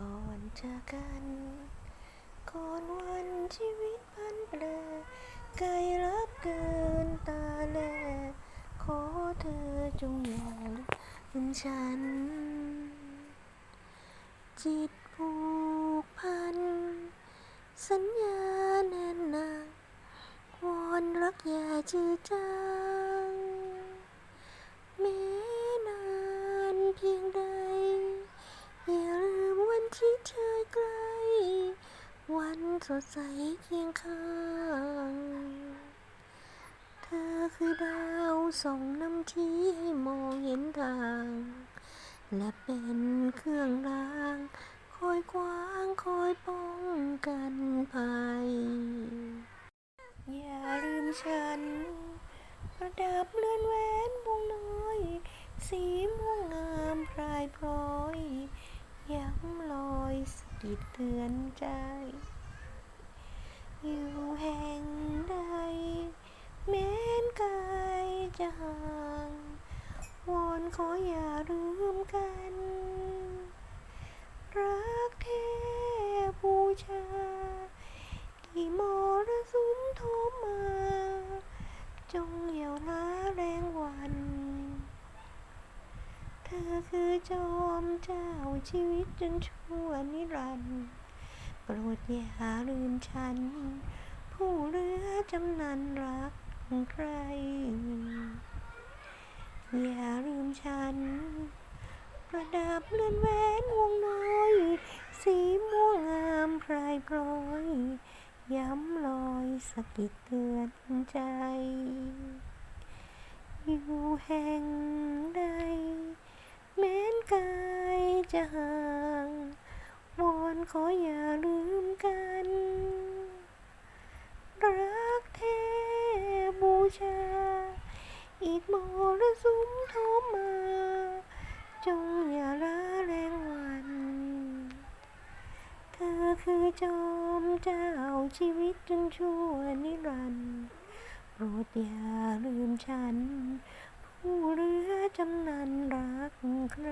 ก่อนเจากกัน ก่อนวันชีวิตพันแปรไกลรับเกินตาแลขอเธอจงอย่าลืมฉัน จิตผูกพัน สัญญาแน่นหนาวอนรักอย่าจืดจาง ที่เธอใกล้ วันสดใสเคียงข้าง เธอคือดาวส่องนำที่ให้มองเห็นทาง และเป็นเครื่องราง คอยกวางคอยป้องกันภัย อย่าลืมฉัน ประดับเลื่อนแหวนวงน้อย สีม่วงงามพรายพร้อย ย้ำลอยสะกิดเตือนใจ อยู่แห่งใดแม้นกายจะห่างวอนขออย่าลืมกัน รักแท้บูชา กี่มรสุมโทมมา จงเหยียวล้าแรงวัน คือจอมเจ้าชีวิตจนชั่วนิรันดร์โปรดอย่าลืมฉัน ผู้เลือจำนันรักใคร อย่าลืมฉัน ประดับเลื่อนแหวนวงน้อย สีม่วงงามพรายพร้อย ย้ำลอยสะกิดเตือนใจ อยู่แห่งใด แม้นกาย จะห่างวอนขออย่าลืมกัน รักแท้บูชา อีกมรสุมโทมมา จงอย่าละแรงวัน เธอคือจอมเจ้าชีวิตจนชั่วนิรันดร์โปรดอย่าลืมฉัน ผู้เหลือจำนันรักใคร